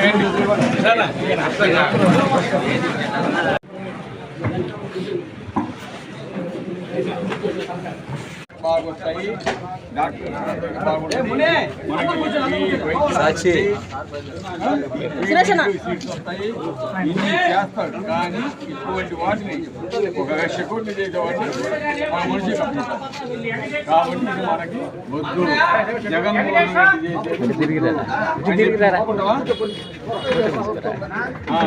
来来，拿 là. Doctor బాగుంటాయి సాక్షి సీట్లు వస్తాయి ఇన్ని చేస్తాడు కానీ ఇటువంటి వాటిని ఒక సెకండ్ చేసేవాడిని మన మనిషి కట్టుకుంటాం కాబట్టి ఇది మనకి వద్దు జగన్మోహన్ రెడ్డి చేసే ఒప్పుకుంటావా? ఆ,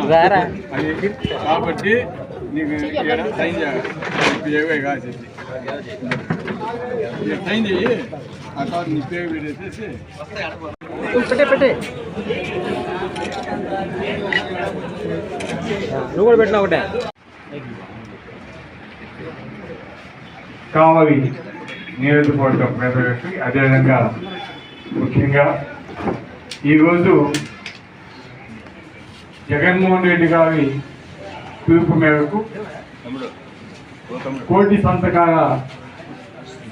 అది కాబట్టి నీకు ఈడ సైన్ చేయాలి కాదు పెట్టే పెట్టే. నువ్వు కూడా పెట్టినా ఒకటే? కావలి నియోజకవర్గం ప్రజలకి అదేవిధంగా ముఖ్యంగా ఈరోజు జగన్మోహన్ రెడ్డి గారి పిలుపు మేరకు కోటి సంతకాల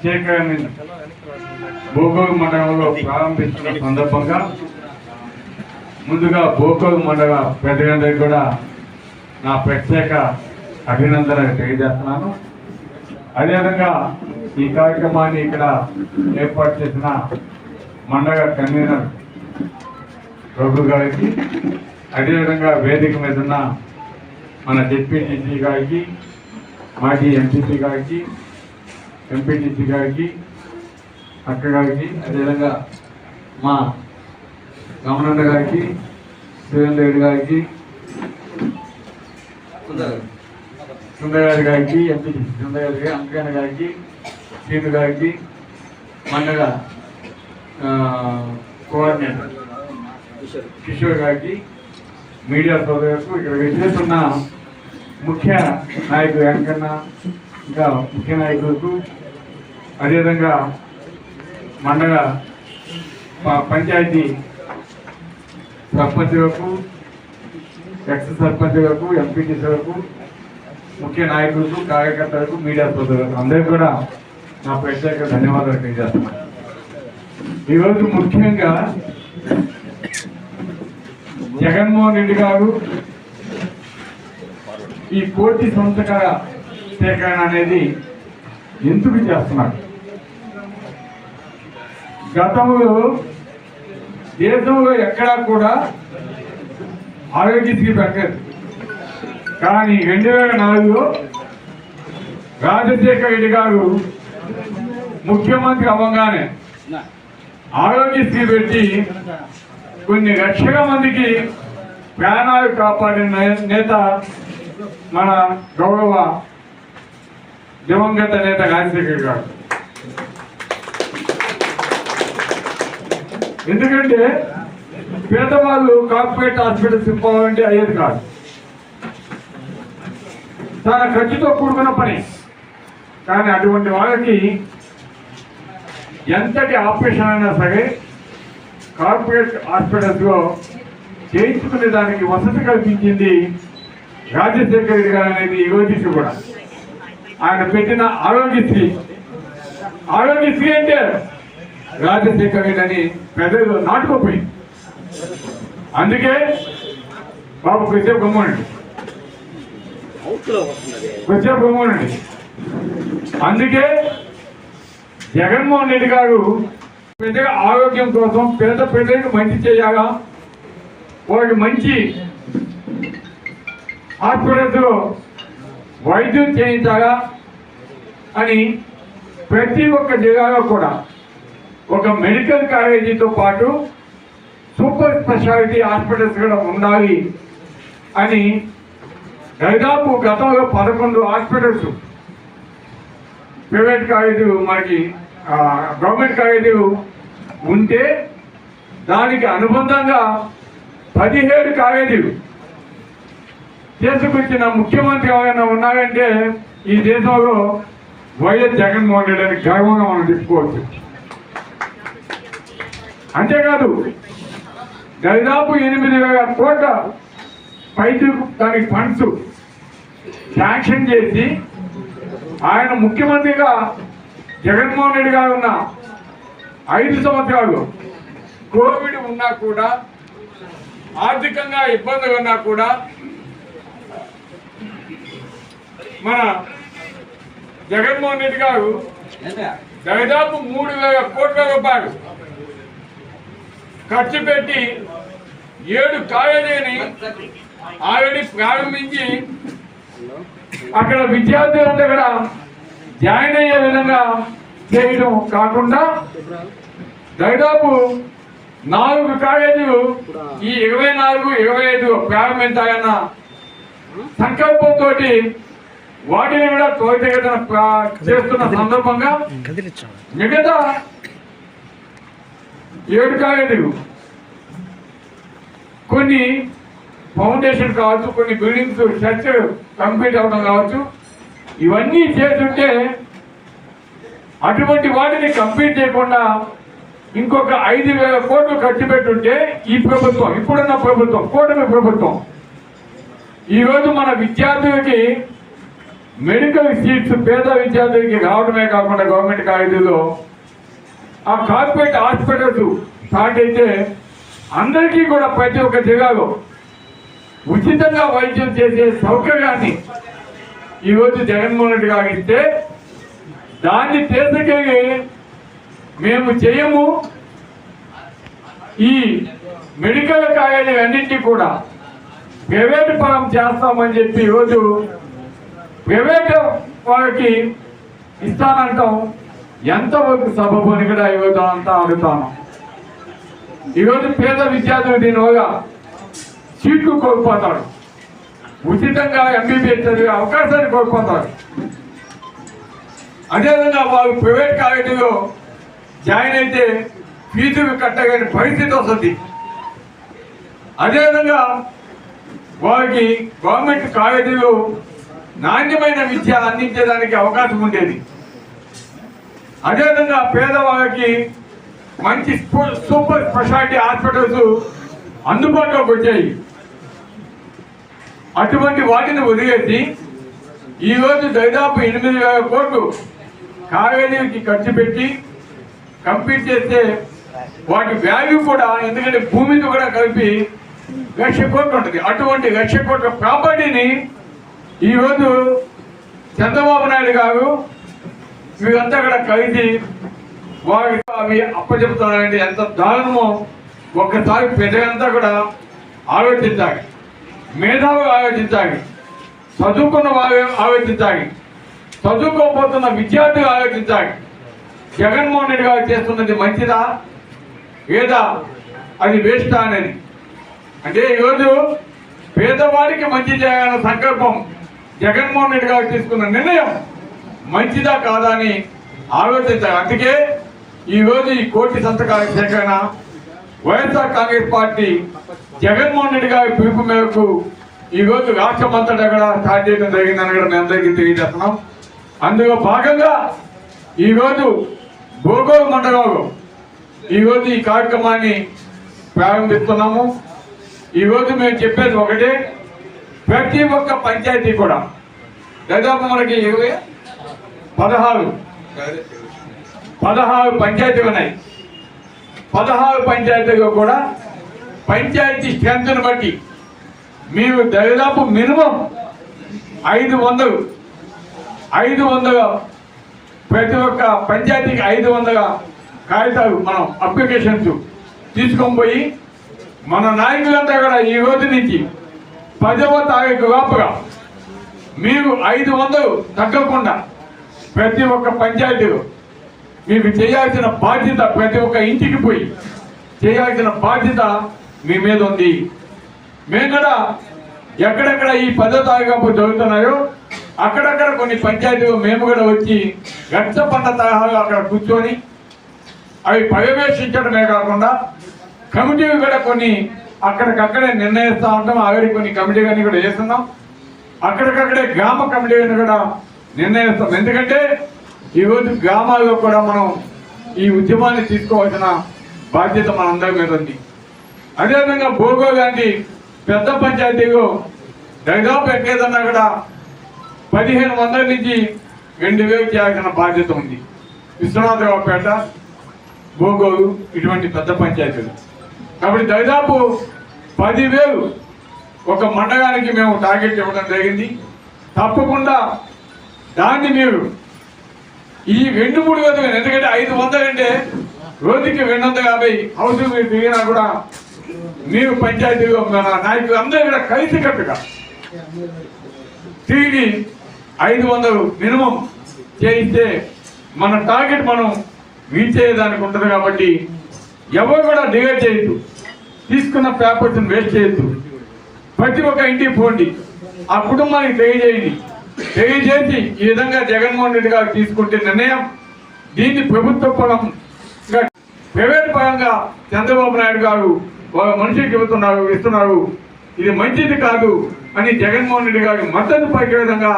ప్రత్యేకమైన భూగోగ మండలంలో ప్రారంభించిన సందర్భంగా ముందుగా భూగోగ మండల ప్రజలందరికీ కూడా నా ప్రత్యేక అభినందనలు తెలియజేస్తున్నాను. అదేవిధంగా ఈ కార్యక్రమాన్ని ఇక్కడ ఏర్పాటు చేసిన మండల కన్వీనర్ రఘు గారికి అదేవిధంగా వేదిక మీద ఉన్న మన డిప్యూటీసీ గారికి మాజీ ఎంపీసీ గారికి ఎంపీటీసీ గారికి అక్క గారికి అదేవిధంగా మా గమనంద గారికి సురేంద్ర రెడ్డి గారికి సుందరగారి గారికి ఎంపీటీసీ సుందరగారి అంకన్న గారికి సీను గారికి మండల కోఆర్డినేటర్ కిషోర్ గారికి మీడియా సోదరులకు ఇక్కడ విచ్చేస్తున్న ముఖ్య నాయకుడు వెంకన్న ఇంకా ముఖ్య నాయకులకు అదేవిధంగా మండల పంచాయతీ సర్పంచులకు ఎక్స్ సర్పంచులకు ఎంపీటీసీలకు ముఖ్య నాయకులకు కార్యకర్తలకు మీడియా సోదరులకు అందరికీ కూడా నా ప్రత్యేక ధన్యవాదాలు తెలియజేస్తున్నాను. ఈరోజు ముఖ్యంగా జగన్మోహన్ రెడ్డి గారు ఈ కోటి సంతకాల సేకరణ అనేది ఎందుకు చేస్తున్నారు గతంలో దేశంలో ఎక్కడా కూడా ఆరోగ్యశ్రీ పెట్టలేదు. కానీ రెండు వేల నాలుగులో రాజశేఖర రెడ్డి గారు ముఖ్యమంత్రి అవ్వగానే ఆరోగ్యశ్రీ పెట్టి కొన్ని లక్షల మందికి ప్రాణాలు కాపాడిన నే- నేత మన గౌరవ దివంగత నేత రాజశేఖర్ గారు. ఎందుకంటే పేదవాళ్ళు కార్పొరేట్ హాస్పిటల్స్ ఇవ్వాలంటే అయ్యేది కాదు. చాలా ఖర్చుతో కూడుకున్న పని. కానీ అటువంటి వాళ్ళకి ఎంతటి ఆపరేషన్ అయినా సరే కార్పొరేట్ హాస్పిటల్స్లో చేయించుకునే దానికి వసతి కల్పించింది రాజశేఖర రెడ్డి గారు అనేది ఈ రోజుకి కూడా. ఆయన పెట్టిన ఆరోగ్యశ్రీ ఆరోగ్యశ్రీ అంటే రాజశేఖర రెడ్డి అని ప్రజలు నాటుకోపోయింది అందుకే బాబు కొద్దిసేపు గమ్మండి కొద్దిసేపు గమ్మండి అందుకే జగన్మోహన్ రెడ్డి గారు పెద్దగా ఆరోగ్యం కోసం పేద ప్రజలకు మంచి చేయాలా? వాళ్ళకి మంచి హాస్పిటల్స్లో వైద్యం చేయించాలా? అని ప్రతి ఒక్క జిల్లాలో కూడా ఒక మెడికల్ కాలేజీతో పాటు సూపర్ స్పెషాలిటీ హాస్పిటల్స్ కూడా ఉండాలి అని దాదాపు గతంలో పదకొండు హాస్పిటల్స్ ప్రైవేట్ కాలేజీలు మనకి గవర్నమెంట్ కాలేజీలు ఉంటే దానికి అనుబంధంగా పదిహేడు కాలేజీలు చేసుకొచ్చిన ముఖ్యమంత్రి ఎవరైనా ఉన్నారంటే ఈ దేశంలో వైఎస్ జగన్మోహన్ రెడ్డి అని గర్వంగా మనం చెప్పుకోవచ్చు. అంతేకాదు దాదాపు ఎనిమిది వేల కోట్ల పైకి దానికి ఫండ్స్ శాంక్షన్ చేసి ఆయన ముఖ్యమంత్రిగా జగన్మోహన్ రెడ్డి గారు ఉన్న ఐదు సంవత్సరాలు కోవిడ్ ఉన్నా కూడా ఆర్థికంగా ఇబ్బందులు ఉన్నా కూడా మన జగన్మోహన్ రెడ్డి గారు దాదాపు మూడు వేల కోట్ల రూపాయలు ఖర్చు పెట్టి ఏడు కాలేజీని ఆల్రెడీ ప్రారంభించి అక్కడ విద్యార్థులంతా కూడా జాయిన్ అయ్యే విధంగా చేయడం కాకుండా దాదాపు నాలుగు కాలేజీలు ఈ ఇరవై నాలుగు ఇరవై ఐదు ప్రారంభించాలన్న సంకల్పంతో వాటిని కూడా త్వరితగతిన ప్రా- చేస్తున్న సందర్భంగా మిగతా ఏడు కాలేజీలు కొన్ని ఫౌండేషన్ కావచ్చు కొన్ని బిల్డింగ్స్ చర్చ్ కంప్లీట్ అవడం కావచ్చు ఇవన్నీ చేస్తుంటే అటువంటి వాటిని కంప్లీట్ చేయకుండా ఇంకొక ఐదు వేల కోట్లు ఖర్చు పెట్టుంటే ఈ ప్రభుత్వం ఇప్పుడున్న ప్రభుత్వం కూటమి ప్రభుత్వం. ఈరోజు మన విద్యార్థులకి మెడికల్ సీట్స్ పేద విద్యార్థులకి రావడమే కాకుండా గవర్నమెంట్ కాలేజీలో ఆ కార్పొరేట్ హాస్పిటల్స్ స్టార్ట్ అయితే అందరికీ కూడా ప్రతి ఒక్క జిల్లాలో ఉచితంగా వైద్యం చేసే సౌకర్యాన్ని ఈరోజు జగన్మోహన్ రెడ్డి గారు ఇస్తే దాన్ని తీసుకెళ్ళి మేము చేయము. ఈ మెడికల్ కాలేజీలన్నింటినీ కూడా ప్రైవేట్ పరం చేస్తామని చెప్పి ఈరోజు ప్రైవేట్ వాళ్ళకి ఇస్తానంటాం ఎంతవరకు సభ అని కూడా ఈరోజు అంతా అడుగుతాను. ఈరోజు పేద విద్యార్థులు దీనివల్ల సీట్లు కోల్పోతాడు ఉచితంగా ఎంబీబీఎస్ చదివే అవకాశాన్ని కోల్పోతాడు అదేవిధంగా వాళ్ళు ప్రైవేట్ కాలేజీలో జాయిన్ అయితే ఫీజులు కట్టగని పరిస్థితి వస్తుంది. అదేవిధంగా వారికి గవర్నమెంట్ కాలేజీలో నాణ్యమైన విద్య అందించడానికి అవకాశం ఉండేది. అదేవిధంగా పేదవాళ్ళకి మంచి సూపర్ స్పెషాలిటీ హాస్పిటల్స్ అందుబాటులోకి వచ్చాయి. అటువంటి వాటిని వదిలేసి ఈరోజు దాదాపు ఎనిమిది వేల కోట్లు కావేరీకి ఖర్చు పెట్టి కంప్లీట్ చేస్తే వాటి వాల్యూ కూడా ఎందుకంటే భూమితో కూడా కలిపి లక్ష కోట్లు ఉంటుంది. అటువంటి లక్ష కోట్ల ప్రాపర్టీని ఈరోజు చంద్రబాబు నాయుడు గారు మీరంతా కూడా కలిసి వారి అవి అప్పచెప్తారంటే ఎంత దారుణమో ఒక్కసారి ప్రజలంతా కూడా ఆలోచించాలి. మేధావులు ఆలోచించాలి. చదువుకున్న వారు ఆలోచించాలి. చదువుకోబోతున్న విద్యార్థులు ఆలోచించాలి. జగన్మోహన్ రెడ్డి గారు చేస్తున్నది మంచిదా? లేదా అది వేస్టా అనేది? అంటే ఈరోజు పేదవాడికి మంచి చేయాలన్న సంకల్పం జగన్మోహన్ రెడ్డి గారు తీసుకున్న నిర్ణయం మంచిదా కాదా అని ఆలోచించాలి. అందుకే ఈరోజు ఈ కోటి సంతకాల సేకరణ YSR Congress party Jagan Mohan Reddy గారి పిలుపు మేరకు ఈ రోజు రాష్ట్రం అంతటా కూడా స్టార్ట్ చేయడం జరిగిందని కూడా మేము అందరికీ తెలియజేస్తున్నాం. అందులో భాగంగా ఈరోజు భూగోళ మండలంలో ఈరోజు ఈ కార్యక్రమాన్ని ప్రారంభిస్తున్నాము. ఈరోజు మేము చెప్పేది ఒకటే ప్రతి ఒక్క పంచాయతీ కూడా. దాదాపు మనకి ఇరవై పదహారు. పదహారు పంచాయతీలు ఉన్నాయి. పదహారు పంచాయతీలు కూడా పంచాయతీ స్ట్రెంత్ను బట్టి మీరు దాదాపు మినిమం ఐదు వందలు ఐదు వందల ప్రతి ఒక్క పంచాయతీకి ఐదు వందల కాగితాలు మనం అప్లికేషన్స్ తీసుకొని పోయి మన నాయకులంతా కూడా ఈ రోజు నుంచి పదవ తారీఖు లోపల మీరు ఐదు వందలు తగ్గకుండా ప్రతి ఒక్క పంచాయతీలో మీకు చేయాల్సిన బాధ్యత ప్రతి ఒక్క ఇంటికి పోయి చేయాల్సిన బాధ్యత మీ మీద ఉంది. మేము కూడా ఎక్కడెక్కడ ఈ పదో తారీఖు జరుగుతున్నాయో అక్కడక్కడ కొన్ని పంచాయతీలు మేము కూడా వచ్చి గచ్చ పంట తరహాలు అక్కడ కూర్చొని అవి పర్యవేక్షించడమే కాకుండా కమిటీలు కూడా కొన్ని అక్కడికక్కడే నిర్ణయిస్తూ ఉంటాం. ఆవిడ కొన్ని కమిటీలన్నీ కూడా చేస్తున్నాం. అక్కడికక్కడే గ్రామ కమిటీని కూడా నిర్ణయిస్తాం. ఎందుకంటే ఈరోజు గ్రామాల్లో కూడా మనం ఈ ఉద్యమాన్ని తీసుకోవాల్సిన బాధ్యత మనందరి మీద ఉంది. అదేవిధంగా భోగో లాంటి పెద్ద పంచాయతీలో దరిదాపు ఎక్కేదన్నా కూడా పదిహేను వందల నుంచి రెండు వేలు చేయాల్సిన బాధ్యత ఉంది. విశ్వనాథరావుపేట భోగోలు ఇటువంటి పెద్ద పంచాయతీలు. కాబట్టి దాదాపు పదివేలు ఒక మండగానికి మేము టార్గెట్ ఇవ్వడం జరిగింది. తప్పకుండా దాన్ని మీరు ఈ రెండు మూడు వేలు ఎందుకంటే ఐదు వందలు రోజుకి రెండు వందల యాభై హౌస్ మీరు దిగినా కూడా మీరు పంచాయతీలో నాయకులు అందరూ కూడా కలిసికట్టుగా తిరిగి ఐదు వందలు మినిమం చేయిస్తే మన టార్గెట్ మనం రీచ్ ఉంటుంది కాబట్టి ఎవరు కూడా డివైడ్ చేయొద్దు. తీసుకున్న పేపర్స్ని వేస్ట్ చేయొద్దు. ప్రతి ఒక్క ఇంటికి పోండి. ఆ కుటుంబానికి తెలియజేయండి. తెలియజేసి ఈ విధంగా జగన్మోహన్ రెడ్డి గారు తీసుకుంటే నిర్ణయం దీన్ని ప్రభుత్వ పరం ప్రైవేట్ పరంగా చంద్రబాబు నాయుడు గారు వాళ్ళ మనిషికి ఇవ్వుతున్నారు ఇస్తున్నారు. ఇది మంచిది కాదు అని జగన్మోహన్ రెడ్డి గారు మద్దతు పలికే విధంగా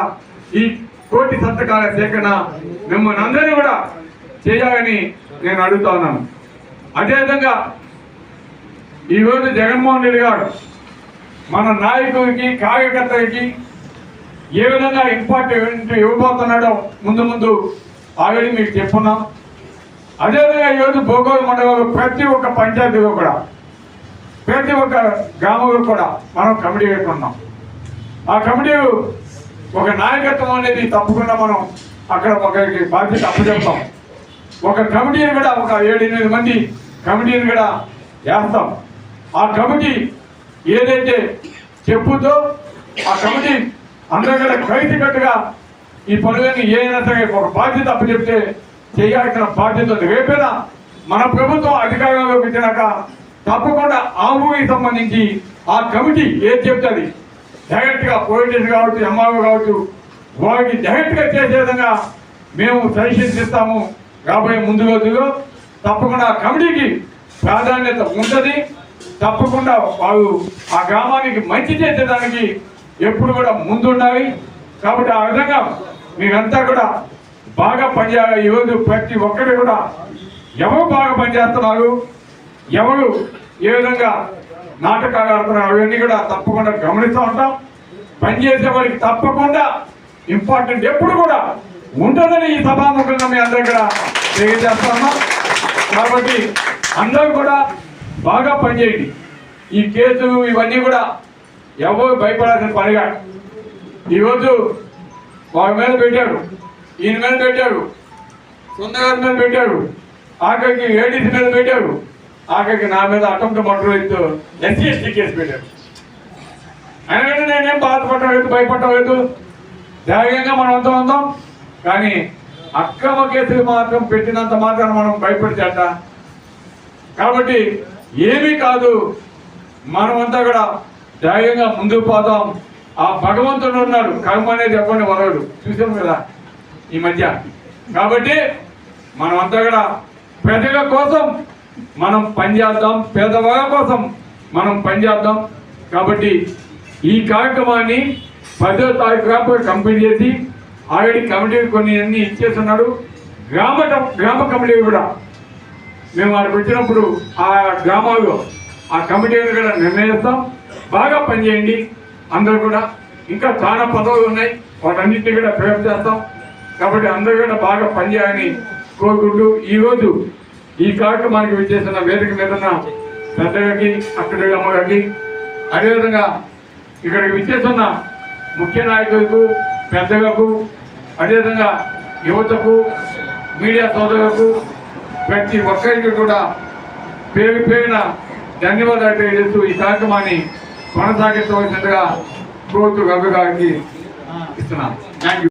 ఈ కోటి సంతకాల సేకరణ మిమ్మల్ని అందరినీ కూడా చేయాలని నేను అడుగుతా ఉన్నాను. అదేవిధంగా ఈరోజు జగన్మోహన్ రెడ్డి గారు మన నాయకుడికి కార్యకర్తలకి ఏ విధంగా ఇంపార్టెంట్ ఇవ్వబోతున్నాడో ముందు ముందు ఆల్రెడీ మీకు చెప్పున్నాం. అదేవిధంగా ఈరోజు భూగోళ మండలంలో ప్రతి ఒక్క పంచాయతీలో కూడా ప్రతి ఒక్క గ్రామంలో కూడా మనం కమిటీ పెట్టుకున్నాం. ఆ కమిటీ ఒక నాయకత్వం అనేది తప్పకుండా మనం అక్కడ ఒకరికి బాధ్యత అప్పచెప్తాం. ఒక కమిటీని కూడా ఒక ఏడు ఎనిమిది మంది కమిటీని కూడా వేస్తాం. ఆ కమిటీ ఏదైతే చెప్పుతో ఆ కమిటీ అందరూ కూడా కలిసికట్టుగా ఈ పనులన్నీ ఏదైనా సరే ఒక బాధ్యత అప్పచెప్తే చేయాల్సిన బాధ్యత ఉంది. రేపైనా మన ప్రభుత్వం అధికారంలోకి వచ్చినాక తప్పకుండా ఆ ఊరికి సంబంధించి ఆ కమిటీ ఏది చెప్తుంది? డైరెక్ట్గా పోలీసులు కావచ్చు ఎంఆర్ఓ కావచ్చు వారికి డైరెక్ట్గా చేసే విధంగా మేము సజెషన్స్ ఇస్తాము. రాబోయే ముందు రోజుల్లో తప్పకుండా కమిటీకి ప్రాధాన్యత ఉంటుంది. తప్పకుండా వాళ్ళు ఆ గ్రామానికి మంచి చేసేదానికి ఎప్పుడు కూడా ముందుండాలి. కాబట్టి ఆ విధంగా మీరంతా కూడా బాగా పనిచేయాలి. ఈరోజు ప్రతి ఒక్కరు కూడా ఎవరు బాగా పనిచేస్తున్నారు ఎవరు ఏ విధంగా నాటకాలు ఆడుతున్నారు అవన్నీ కూడా తప్పకుండా గమనిస్తూ ఉంటాం. పనిచేసే వారికి తప్పకుండా ఇంపార్టెంట్ ఎప్పుడు కూడా ఉంటుందని ఈ సభాముఖంగా మీ అందరూ కూడా తెలియజేస్తాము కాబట్టి అందరూ కూడా బాగా పనిచేయండి. ఈ కేసులు ఇవన్నీ కూడా ఎవరు భయపడాల్సిన పనిగా ఈరోజు వారి మీద పెట్టారు. ఈయన మీద పెట్టారు. సుందరగారి మీద పెట్టారు. ఆఖరికి ఏడీసీ మీద పెట్టారు. ఆఖరికి నా మీద అటెంప్ట్ మర్డర్ అయితే ఎస్సీ ఎస్టీ కేసు పెట్టారు. అయినా నేనేం బాధపడలేదు భయపడలేదు ధైర్యంగా మనం అంతా ఉందాం. కానీ అక్రమ కేసులు మాత్రం పెట్టినంత మాత్రం మనం భయపడితేట కాబట్టి ఏమీ కాదు. మనమంతా కూడా ధైర్యంగా ముందుకు పోతాం. ఆ భగవంతుడు ఉన్నాడు. కర్మ అనేది ఎవరిని వరడు చూసాం కదా ఈ మధ్య. కాబట్టి మనమంతా కూడా పెద్దల కోసం మనం పనిచేద్దాం పేదవాళ్ళ కోసం మనం పనిచేద్దాం కాబట్టి ఈ కార్యక్రమాన్ని పదో తారీఖు రాపు కంప్లీట్ చేసి ఆల్రెడీ కమిటీ కొన్ని అన్ని ఇచ్చేస్తున్నాడు. గ్రామ గ్రామ కమిటీ కూడా. మేము వాడికి వచ్చినప్పుడు ఆ గ్రామాల్లో ఆ కమిటీని కూడా నిర్ణయిస్తాం. బాగా పనిచేయండి. అందరూ కూడా. ఇంకా చాలా పదవులు ఉన్నాయి. వాటన్నింటినీ కూడా ప్రయోగం చేస్తాం. కాబట్టి అందరూ కూడా బాగా పనిచేయాలని కోరుకుంటూ ఈరోజు ఈ కార్యక్రమానికి విచ్చేసిన వేదిక మీద ఉన్న పెద్దగారికి అక్కడ అమ్మగారికి అదేవిధంగా ఇక్కడికి విచ్చేస్తున్న ముఖ్య నాయకులకు పెద్దలకు అదేవిధంగా యువతకు మీడియా సోదరులకు ప్రతి ఒక్కరికి కూడా పేరు పేరున ధన్యవాదాలు తెలియజేస్తూ ఈ కార్యక్రమాన్ని కొనసాగించవలసిందిగా కోరుతూ గంగ గారికి ఇస్తున్నాను. Thank you